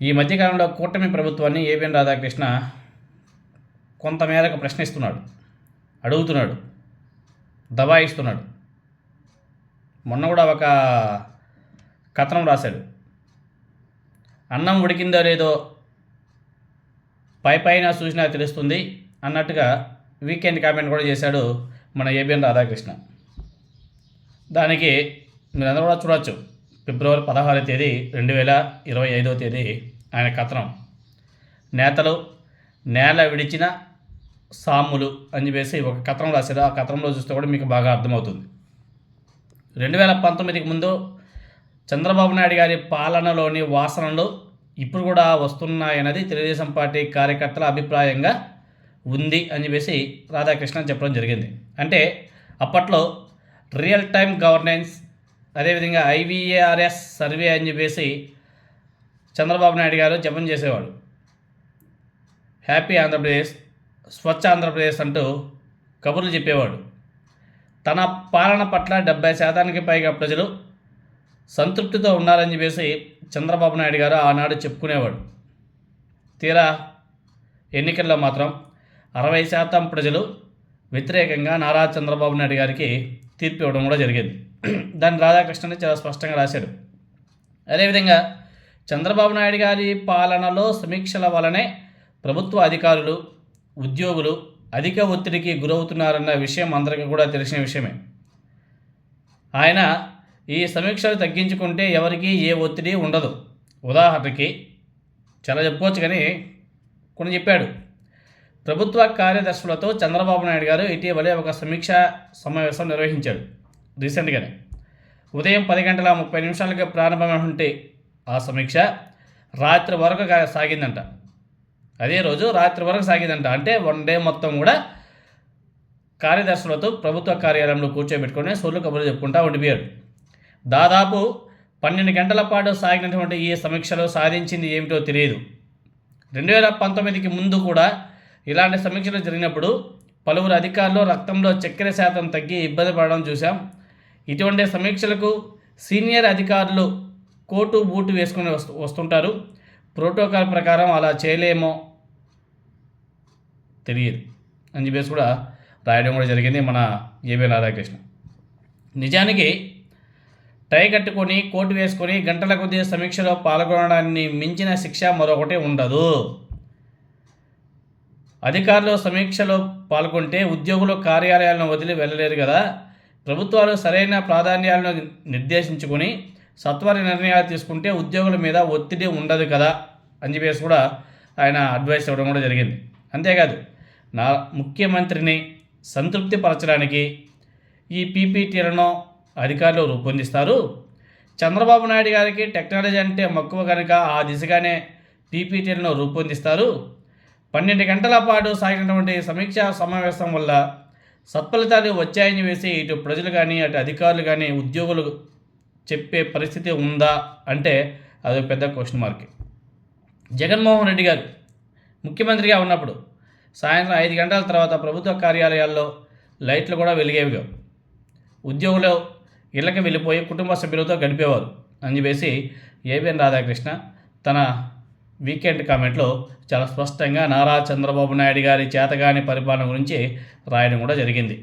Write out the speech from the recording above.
ఈ మధ్యకాలంలో కూటమి ప్రభుత్వాన్ని ఏబిఎన్ రాధాకృష్ణ కొంతమేరకు ప్రశ్నిస్తున్నాడు అడుగుతున్నాడు దబాయిస్తున్నాడు. మొన్న కూడా ఒక కథనం రాశాడు. అన్నం ఉడికిందో లేదో పై పైన చూసినా తెలుస్తుంది అన్నట్టుగా వీకెండ్ కామెంట్ కూడా చేశాడు మన ఏబిఎన్ రాధాకృష్ణ. దానికి మీరందరూ కూడా చూడవచ్చు ఫిబ్రవరి పదహారవ తేదీ రెండు వేల ఇరవై ఐదవ తేదీ ఆయన కథనం. నేతలు నేల విడిచిన సాములు అని చెప్పేసి ఒక కథనం రాశారు. ఆ కథనంలో చూస్తే కూడా మీకు బాగా అర్థమవుతుంది. రెండు వేల పంతొమ్మిదికి ముందు చంద్రబాబు నాయుడు గారి పాలనలోని వాసనలు ఇప్పుడు కూడా వస్తున్నాయన్నది తెలుగుదేశం పార్టీ కార్యకర్తల అభిప్రాయంగా ఉంది అని చెప్పేసి రాధాకృష్ణ చెప్పడం జరిగింది. అంటే అప్పట్లో రియల్ టైం గవర్నెన్స్ అదేవిధంగా ఐవీఏఆర్ఎస్ సర్వే అని చెప్పేసి చంద్రబాబు నాయుడు గారు జపం చేసేవాడు. హ్యాపీ ఆంధ్రప్రదేశ్ స్వచ్ఛ ఆంధ్రప్రదేశ్ అంటూ కబుర్లు చెప్పేవాడు. తన పాలన పట్ల డెబ్బై శాతానికి పైగా ప్రజలు సంతృప్తితో ఉన్నారని చెప్పేసి చంద్రబాబు నాయుడు గారు ఆనాడు చెప్పుకునేవాడు. తీరా ఎన్నికల్లో మాత్రం అరవై శాతం ప్రజలు వ్యతిరేకంగా నారా చంద్రబాబు నాయుడు గారికి తీర్పు ఇవ్వడం కూడా జరిగింది. దాన్ని రాధాకృష్ణని చాలా స్పష్టంగా రాశాడు అదేవిధంగా చంద్రబాబు నాయుడు గారి పాలనలో సమీక్షల వలనే ప్రభుత్వ అధికారులు ఉద్యోగులు అధిక ఒత్తిడికి గురవుతున్నారన్న విషయం అందరికీ కూడా తెలిసిన విషయమే. ఆయన ఈ సమీక్షలు తగ్గించుకుంటే ఎవరికి ఏ ఒత్తిడి ఉండదు. ఉదాహరణకి చాలా చెప్పుకోవచ్చు కానీ కొన్ని చెప్పాడు. ప్రభుత్వ కార్యదర్శులతో చంద్రబాబు నాయుడు గారు ఇటీవలే ఒక సమీక్ష సమావేశం నిర్వహించాడు రీసెంట్గానే. ఉదయం పది గంటల ముప్పై నిమిషాలకి ప్రారంభమైనటువంటి ఆ సమీక్ష రాత్రి వరకు సాగిందంట. అదే రోజు రాత్రి వరకు సాగిందంట. అంటే వన్ డే మొత్తం కూడా కార్యదర్శులతో ప్రభుత్వ కార్యాలయంలో కూర్చోబెట్టుకుని సొల్లు కబుర్లు చెప్పుకుంటా ఉండిపోయాడు దాదాపు పన్నెండు గంటల పాటు సాగినటువంటి ఈ సమీక్షలో సాధించింది ఏమిటో తెలియదు. రెండు వేల పంతొమ్మిదికి ముందు కూడా ఇలాంటి సమీక్షలు జరిగినప్పుడు పలువురు అధికారులు రక్తంలో చక్కెర శాతం తగ్గి ఇబ్బంది పడడం చూసాం ఇటువంటి సమీక్షలకు సీనియర్ అధికారులు కోటు బూటు వేసుకుని వస్తు వస్తుంటారు. ప్రోటోకాల్ ప్రకారం అలా చేయలేమో తెలియదు. అని చెప్పేసి కూడా రాయడం కూడా జరిగింది మన ఏబీ రాధాకృష్ణ. నిజానికి టై కట్టుకొని కోటు వేసుకొని గంటల కొద్ది సమీక్షలో పాల్గొనడాన్ని మించిన శిక్ష మరొకటి ఉండదు. అధికారులు సమీక్షలో పాల్గొంటే ఉద్యోగులు కార్యాలయాలను వదిలి వెళ్ళలేరు కదా. ప్రభుత్వాలు సరైన ప్రాధాన్యాలను నిర్దేశించుకొని సత్వర నిర్ణయాలు తీసుకుంటే ఉద్యోగుల మీద ఒత్తిడి ఉండదు కదా అని చెప్పేసి కూడా ఆయన అడ్వైస్ ఇవ్వడం కూడా జరిగింది. అంతేకాదు నా ముఖ్యమంత్రిని సంతృప్తిపరచడానికి ఈ పీపీటీలను అధికారులు రూపొందిస్తారు. చంద్రబాబు నాయుడు గారికి టెక్నాలజీ అంటే మక్కువ కనుక ఆ దిశగానే పీపీటీలను రూపొందిస్తారు. పన్నెండు గంటల పాటు సాగినటువంటి సమీక్షా సమావేశం వల్ల సత్ఫలితాలు వచ్చాయని వేసి ఇటు ప్రజలు కానీ అటు అధికారులు కానీ ఉద్యోగులు చెప్పే పరిస్థితి ఉందా అంటే అదొక పెద్ద క్వశ్చన్ మార్క్ జగన్మోహన్ రెడ్డి గారు ముఖ్యమంత్రిగా ఉన్నప్పుడు సాయంత్రం ఐదు గంటల తర్వాత ప్రభుత్వ కార్యాలయాల్లో లైట్లు కూడా వెలిగేవిగా ఉద్యోగులు ఇళ్ళకి వెళ్ళిపోయి కుటుంబ సభ్యులతో గడిపేవారు అని చెప్పేసి ఏబిఎన్ రాధాకృష్ణ తన వీకెండ్ కామెంట్లో చాలా స్పష్టంగా నారా చంద్రబాబు నాయుడు గారి చేతగాని పరిపాలన గురించి రాయడం కూడా జరిగింది.